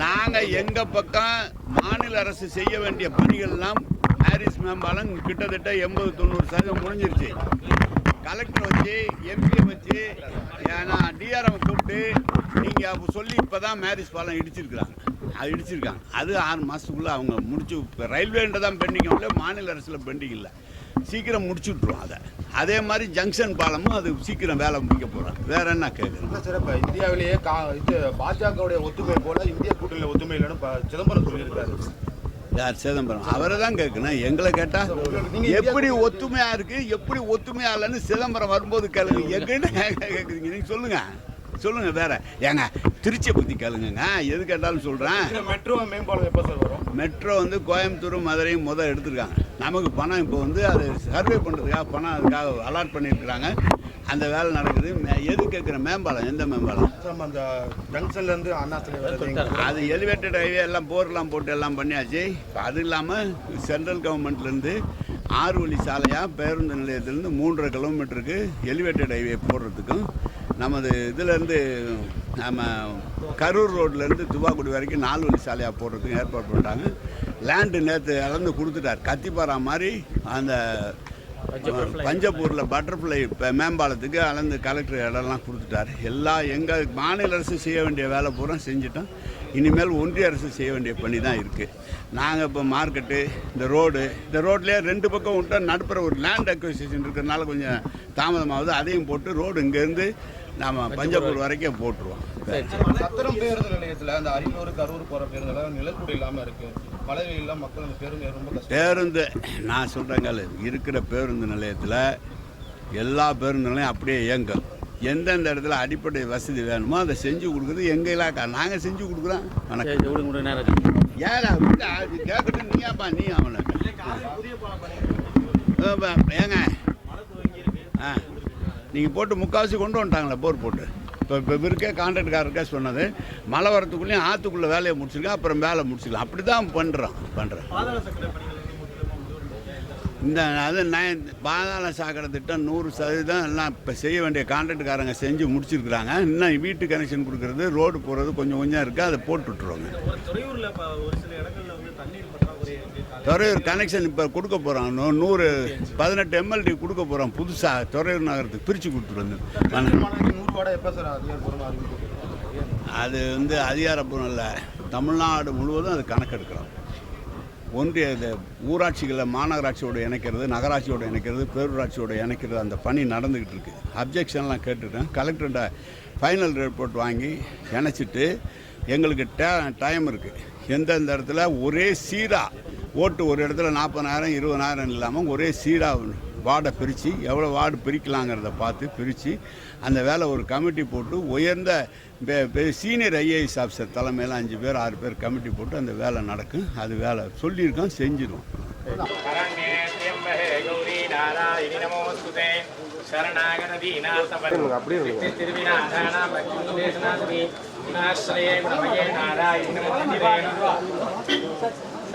நாங்கள் எங்கள் பக்கம் மாநில அரசு செய்ய வேண்டிய பணிகள்லாம் ஹாரிஸ் மேம்பாலம் கிட்டத்தட்ட எண்பது தொண்ணூறு சதவீதம் முடிஞ்சிருச்சு. கலெக்டர் வச்சு எம்பியை வச்சு ஏன்னா டிஆர்எம் கூப்பிட்டு நீங்கள் அப்போ சொல்லி இப்போ தான் மேரிஸ் பாலம் இடிச்சிருக்கிறாங்க. அது இடிச்சிருக்காங்க அது ஆறு மாதத்துக்குள்ளே அவங்க முடிச்சு இப்போ ரயில்வேன்ற தான் பெண்டிங் இல்லை மாநில அரசில் பெண்டிங் இல்லை. சீக்கிரம் முடிச்சு விட்ருவோம் அதை. அதே மாதிரி ஜங்ஷன் பாலமும் அது சீக்கிரம் வேலை முடிக்க போகிறோம் வேற என்ன கேட்குறேன் சார் இப்போ இந்தியாவிலேயே கா இது பாஜகவுடைய ஒத்துமை போல இந்திய கூட்டணியில் ஒத்துமை இல்லைன்னு சிதம்பரம் சொல்லியிருக்காரு யார் சிதம்பரம்? அவரை தான் கேட்கணும். எங்களை கேட்டா நீங்க எப்படி ஒத்துமையா இருக்கு எப்படி ஒத்துமையா இல்லைன்னு சிதம்பரம் வரும்போது கேளுங்க. எங்கன்னு கேட்குறீங்க நீங்க சொல்லுங்க. சொல்லுங்க வேற. ஏங்க திருச்சியை பத்தி கேளுங்கங்க. எது கேட்டாலும் சொல்றேன். இந்த மெட்ரோ மேம்பாலம் எப்போ சார் வரும்? மெட்ரோ வந்து கோயம்புத்தூர் மதுரையும் முதல் எடுத்திருக்காங்க. நமக்கு பணம் இப்போ வந்து அது சர்வே பண்ணுறதுக்காக பணம் அதுக்காக அலாட் பண்ணியிருக்கிறாங்க. அந்த வேலை நடக்குது. மே- எது கேட்குற மேம்பாலம்? எந்த மேம்பாலம்? அந்த ஜங்ஷன்ல இருந்து அண்ணா அது எலிவேட்டட் ஹைவே எல்லாம் போர்லாம் போட்டு எல்லாம் பண்ணியாச்சு. அது இல்லாமல் சென்ட்ரல் கவர்மெண்ட்லேருந்து ஆறு வழி சாலையாக பேருந்து நிலையத்திலேருந்து மூன்றரை கிலோமீட்டருக்கு எலிவேட்டட் ஹைவே போடுறதுக்கும் நமது இதுலேருந்து நம்ம கரூர் ரோட்லேருந்து துவாக்குடி வரைக்கும் நாலு வழி சாலையாக போடுறதுக்கும் ஏற்பாடு பண்ணிட்டாங்க. லேண்டு நேற்று அளந்து கொடுத்துட்டார். கத்திப்பாரா மாதிரி அந்த பஞ்சப்பூரில் பட்டர்ஃப்ளை இப்போ மேம்பாலத்துக்கு அளந்து கலெக்டர் இடம்லாம் கொடுத்துட்டாரு. எல்லா எங்கள் மாநில அரசு செய்ய வேண்டிய வேலை பூரா செஞ்சுட்டோம். இனிமேல் ஒன்றிய அரசு செய்ய வேண்டிய பணி தான் இருக்குது நாங்கள் இப்போ மார்க்கெட்டு இந்த ரோடு இந்த ரோட்லேயே ரெண்டு பக்கம் விட்டா நடுப்புற ஒரு லேண்ட் அக்விசிஷன் இருக்கிறதுனால கொஞ்சம் தாமதமாகுது. அதையும் போட்டு ரோடு இங்கேருந்து நாம் பஞ்சப்பூர் வரைக்கும் போட்டுருவோம். சத்திரம் பேருந்து நிலையத்துல அந்த அரியலூர் கரூர் போற பேருந்துல நிலக்கூட இல்லாம இருக்கு. மழை வெயில்ல மக்கள் அந்த பேருந்து ரொம்ப கஷ்டம். பேருந்து நான் சொல்கிறேங்க இருக்கிற பேருந்து நிலையத்தில் எல்லா பேருந்து நிலையம் அப்படியே இயங்கும் எந்தெந்த இடத்துல அடிப்படை வசதி வேணுமோ அதை செஞ்சு கொடுக்குறது எங்கள் இலாக்கா? நாங்கள் செஞ்சு கொடுக்குறோம். வணக்கம். ஏடா கேட்கட்டும் நீயாப்பா நீ அவனை ஏங்க நீங்கள் போட்டு முக்கால்வாசி கொண்டு வந்துட்டாங்களே போர் போட்டு. இப்போ இப்போ இருக்கே கான்ட்ராக்ட்காரருக்கே சொன்னது மழை வரத்துக்குள்ளேயும் ஆற்றுக்குள்ளே வேலையை முடிச்சிருக்கேன் அப்புறம் வேலை முடிச்சிக்கலாம் அப்படி தான் பண்ணுறோம் பண்ணுறோம் இந்த அது நயன் பாதாள சாக்கடை திட்டம் நூறு சதவீதம் எல்லாம் இப்போ செய்ய வேண்டிய கான்ட்ராக்ட்காரங்க செஞ்சு முடிச்சிருக்கிறாங்க. இன்னும் வீட்டு கனெக்ஷன் கொடுக்கறது ரோடு போகிறது கொஞ்சம் கொஞ்சம் இருக்குது அதை போட்டு விட்ருவாங்க துறையூர் கனெக்ஷன் இப்போ கொடுக்க போகிறான் நூறு பதினெட்டு எம்எல்டி கொடுக்க போகிறோம் புதுசாக துறையூர் நகரத்துக்கு பிரித்து கொடுத்துட்டு வந்து. அது வந்து அதிகாரப்பூர்வம் இல்லை. தமிழ்நாடு முழுவதும் அது கணக்கெடுக்கிறோம் ஒன்றிய இந்த ஊராட்சிகளை மாநகராட்சியோடு இணைக்கிறது நகராட்சியோட இணைக்கிறது பேரூராட்சியோடு இணைக்கிறது அந்த பணி நடந்துக்கிட்டு இருக்கு. அப்ஜெக்ஷன்லாம் கேட்டுட்டேன். கலெக்டர்கிட்ட ஃபைனல் ரிப்போர்ட் வாங்கி இணைச்சிட்டு எங்களுக்கு டே டைம் இருக்குது எந்தெந்த இடத்துல? ஒரே சீராக ஓட்டு ஒரு இடத்துல நாற்பதாயிரம் இருபதாயிரம் இல்லாமல் ஒரே சீடாக வார்டை பிரித்து எவ்வளோ வார்டு பிரிக்கலாங்கிறத பார்த்து பிரித்து அந்த வேலை ஒரு கமிட்டி போட்டு உயர்ந்த சீனியர் ஐஏஎஸ் ஆஃபீஸர் தலைமையில் அஞ்சு பேர் ஆறு பேர் கமிட்டி போட்டு அந்த வேலை நடக்கும். அது வேலை சொல்லியிருக்கோம் செஞ்சிடும் அப்படியே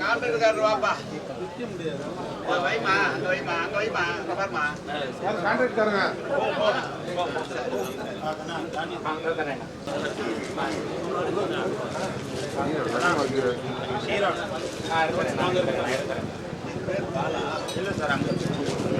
கான்ட்ராக்டர் வாப்பா வைமா அங்க வைமா அங்க வைமா பாருமா கான்ட்ராக்டருங்க சீரோ ஆ இருக்கிறேன் நாங்க இருக்கிறேன் இல்லை சார் அங்கே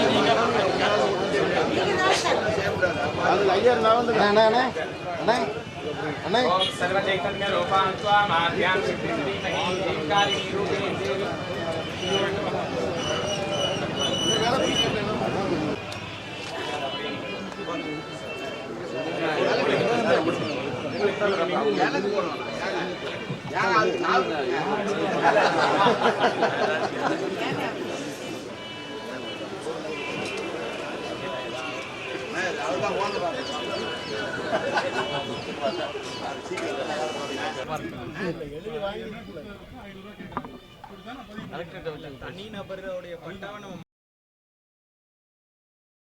அதுல ஐயா இருந்தாலும் அண்ணா அண்ணா அண்ணா அண்ணா சர்வஜைதன்ய ரூபான் துவா மாத்யாம் சித்திரி தனி நபருடைய பட்டாவை நம்ம